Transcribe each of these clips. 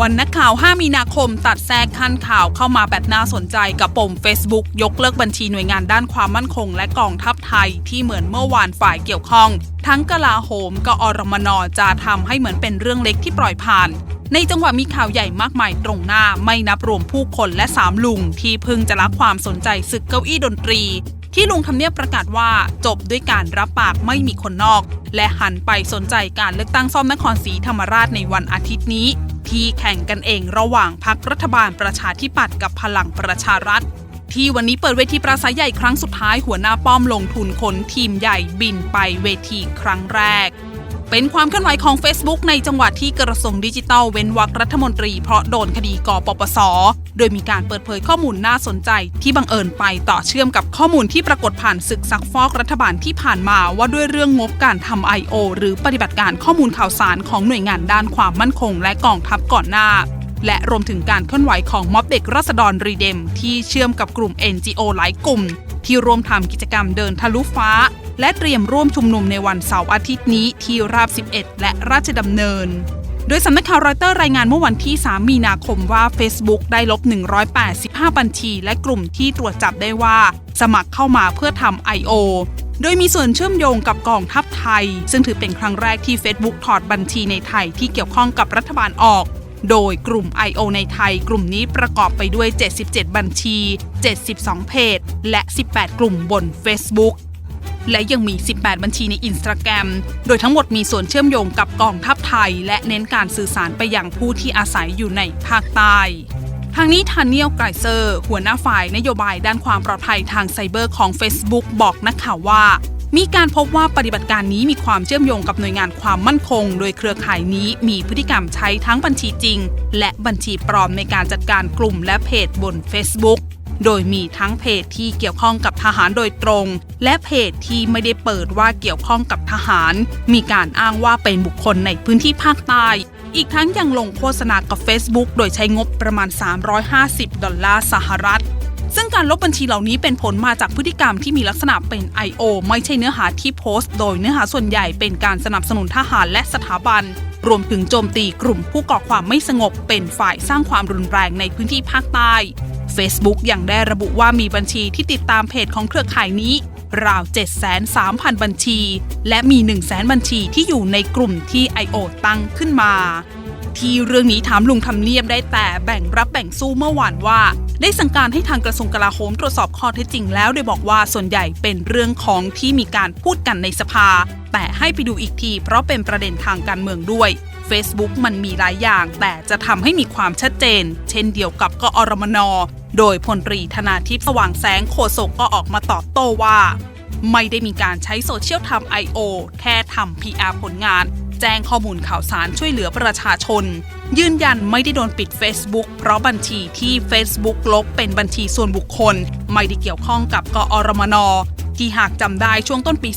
วันนักข่าว 5 มีนาคม ตัดแทรกขั้นข่าวเข้ามาแบบน่าสนใจกับปม Facebook ยกเลิกบัญชีหน่วยงานด้านความมั่นคง และกองทัพไทยที่เหมือนเมื่อวานฝ่ายเกี่ยวข้อง ทั้งกลาโหมกอรมนจะทำให้เหมือนเป็นเรื่องเล็กที่ปล่อยผ่าน ในจังหวะมีข่าวใหญ่มากมายตรงหน้าไม่นับรวมผู้คนและสามลุง ที่เพึงจะรับความสนใจศึกเก้าอี้ดนตรี ที่ลุงทำเนียบประกาศว่าจบด้วยการรับปากไม่มีคนนอก และหันไปสนใจการเลือกตั้งซ่อมนครศรีธรรมราชในวันอาทิตย์นี้ ที่แข่งกันเองระหว่างพักรัฐบาลประชาธิปัตย์กับพลังประชารัฐ ที่วันนี้เปิดเวทีปราศัยใหญ่ครั้งสุดท้ายหัวหน้าป้อมลงทุนขนทีมใหญ่บินไปเวทีครั้งแรก เป็นความเคลื่อนไหวของ Facebook ในจังหวัดที่กระทรวงดิจิทัลเว้นวรรครัฐมนตรีเพราะโดนคดีกปปส โดยมีการเปิดเผยข้อมูลน่าสนใจ ที่บังเอิญไปต่อเชื่อมกับข้อมูลที่ปรากฏผ่านศึกซักฟอกรัฐบาลที่ผ่านมาว่าด้วยเรื่องงบการทำ I.O. หรือปฏิบัติการข้อมูลข่าวสารของหน่วยงานด้านความมั่นคง และกองทัพก่อนหน้า และรวมถึงการเคลื่อนไหวของม็อบเด็กรัษฎรรีเดม ที่เชื่อมกับกลุ่ม NGO หลายกลุ่ม ที่ร่วมทำกิจกรรมเดินทะลุฟ้า และเตรียมร่วมชุมนุมในวันเสาร์อาทิตย์นี้ที่ราบ 11 และราชดำเนิน โดยสำนักข่าวรอยเตอร์รายงานเมื่อวันที่ 3 มีนาคมว่า Facebook ได้ลบ 185 บัญชี และกลุ่มที่ตรวจจับได้ว่า สมัครเข้ามาเพื่อทำ I.O. โดยมีส่วนเชื่อมโยงกับกองทัพไทย ซึ่งถือเป็นครั้งแรกที่ Facebook ถอดบัญชีในไทยที่เกี่ยวข้องกับรัฐบาลออกโดยกลุ่ม I.O. ในไทย กลุ่มนี้ประกอบไปด้วย 77 บัญชี 72 เพจ และ 18 กลุ่มบน Facebook และยังมี 18 บัญชีในอินสตาแกรม โดยทั้งหมดมีส่วนเชื่อมโยงกับกองทัพไทย และเน้นการสื่อสารไปยังผู้ที่อาศัยอยู่ในภาคใต้ทางนี้ทานเนียลไกรเซอร์ หัวหน้าฝ่ายนโยบายด้านความปลอดภัยทางไซเบอร์ของ Facebook บอกนักข่าวว่า มีการพบว่าปฏิบัติการนี้มีความเชื่อมโยงกับหน่วยงานความมั่นคง โดยเครือข่ายนี้มีพฤติกรรมใช้ทั้งบัญชีจริง และบัญชีปลอมในการจัดการกลุ่มและเพจบน Facebook โดยมีทั้งเพจที่เกี่ยวข้องกับทหารโดยตรง และเพจที่ไม่ได้เปิดว่าเกี่ยวข้องกับทหาร มีการอ้างว่าเป็นบุคคลในพื้นที่ภาคใต้ อีกทั้งยังลงโฆษณากับ Facebook โดยใช้งบประมาณ 350 ดอลลาร์สหรัฐซึ่งการลบบัญชีเหล่านี้เป็นผลมาจากพฤติกรรมที่มีลักษณะเป็น I.O. ไม่ใช่เนื้อหาที่โพสต์ โดยเนื้อหาส่วนใหญ่เป็นการสนับสนุนทหารและสถาบัน รวมถึงโจมตีกลุ่มผู้ก่อความไม่สงบเป็นฝ่ายสร้างความรุนแรงในพื้นที่ภาคใต้ Facebook ยังได้ระบุว่ามีบัญชีที่ติดตามเพจของเครือข่ายนี้ ราว703,000 บัญชี และมี 100,000 บัญชีที่อยู่ในกลุ่มที่ I.O. ตั้งขึ้นมา ที่เรื่องนี้ถามลุงทำเนียบได้แต่แบ่งรับแบ่งสู้เมื่อวานว่า ได้สั่งการให้ทางกระทรวงกลาโหมตรวจสอบข้อเท็จจริงแล้ว โดยบอกว่าส่วนใหญ่เป็นเรื่องของที่มีการพูดกันในสภา แต่ให้ไปดูอีกที เพราะเป็นประเด็นทางการเมืองด้วย Facebook มันมีหลายอย่าง แต่จะทำให้มีความชัดเจน เช่นเดียวกับกอรมน โดยพลตรีธนาทิพย์สว่างแสงโฆษกก็ออกมาตอบโต้ว่า ไม่ได้มีการใช้โซเชียลทำ I.O. แค่ทำ PR ผลงาน แจ้งข้อมูลข่าวสารช่วยเหลือประชาชน ยืนยันไม่ได้โดนปิด Facebook เพราะบัญชีที่ Facebook ลบเป็นบัญชีส่วนบุคคล ไม่ได้เกี่ยวข้องกับกอรมนที่หากจำได้ช่วงต้นปี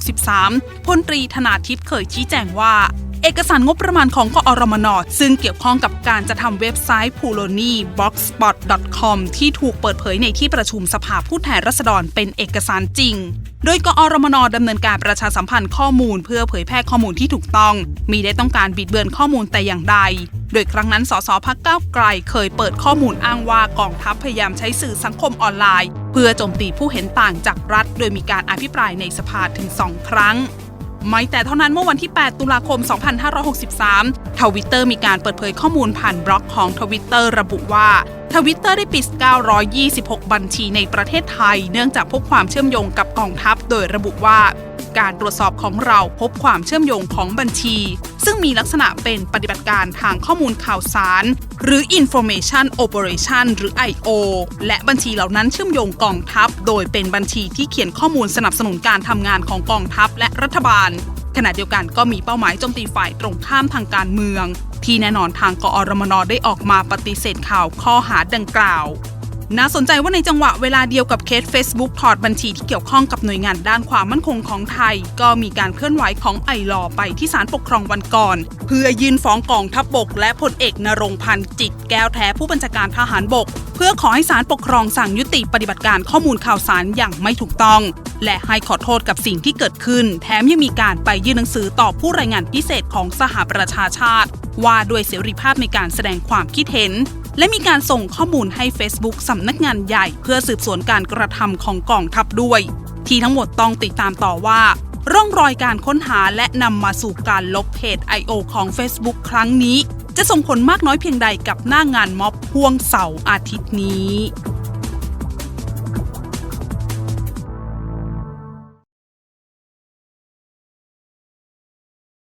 2563 พลตรีธนาทิพย์เคยชี้แจงว่า เอกสารงบประมาณของกอรมน ซึ่งเกี่ยวข้องกับการจะทำเว็บไซต์ p u l o n y b o x s p o t c o m ที่ถูกเปิดเผยในที่ประชุมสภาผู้แทนราษฎรเป็นเอกสารจริง โดยกอรมนดำเนินการประชาสัมพันธ์ข้อมูล เพื่อเผยแพร่ข้อมูลที่ถูกต้อง มีได้ต้องการบิดเบือนข้อมูลแต่อย่างใด โดยครั้งนั้นสสพักเก้าไกล เคยเปิดข้อมูลอ้างว่ากองทัพพยายามใช้สื่อสังคมออนไลน์ เพื่อโจมตีผู้เห็นต่างจากรัฐ โดยมีการอภิปรายในสภาถึงสองครั้ง ไม่แต่เท่านั้นเมื่อวันที่ 8 ตุลาคม 2563 ทวิตเตอร์มีการเปิดเผยข้อมูลผ่านบล็อกของทวิตเตอร์ระบุว่าทวิตเตอร์ได้ปิด 926 บัญชีในประเทศไทย เนื่องจากพบความเชื่อมโยงกับกองทัพ โดยระบุว่า การตรวจสอบของเราพบความเชื่อมโยงของบัญชี ซึ่งมีลักษณะเป็นปฏิบัติการทางข้อมูลข่าวสาร หรือ information operation หรือ I.O. และบัญชีเหล่านั้นเชื่อมโยงกองทัพ โดยเป็นบัญชีที่เขียนข้อมูลสนับสนุนการทำงานของกองทัพและรัฐบาล ขณะเดียวกันก็มีเป้าหมายโจมตีฝ่ายตรงข้ามทางการเมือง ที่แน่นอนทางกอรมนได้ออกมาปฏิเสธข่าวข้อหาดังกล่าว น่าสนใจว่าในจังหวะเวลาเดียวกับเคส Facebook ถอดบัญชีที่เกี่ยวข้องกับหน่วยงานด้านความมั่นคงของไทย ก็มีการเคลื่อนไหวของไอรอไปที่ศาลปกครองวันก่อน เพื่อยื่นฟ้องกองทัพบบก และพลเอกนรงพันธ์จิตแก้วแท้ผู้บัญชาการทหารบก เพื่อขอให้ศาลปกครองสั่งยุติปฏิบัติการข้อมูลข่าวสารอย่างไม่ถูกต้อง และให้ขอโทษกับสิ่งที่เกิดขึ้น แถมยังมีการไปยื่นหนังสือต่อผู้รายงานพิเศษของสหประชาชาติ ว่าด้วยเสรีภาพในการแสดงความคิดเห็น และมีการส่งข้อมูลให้ Facebook สำนักงานใหญ่เพื่อสืบสวนการกระทำของกองทัพด้วย ที่ทั้งหมดต้องติดตามต่อว่า ร่องรอยการค้นหาและนำมาสู่การลบเพจ I.O. ของ Facebook ครั้งนี้ จะส่งผลมากน้อยเพียงใดกับหน้างานม็อบพ่วงเสาร์อาทิตย์นี้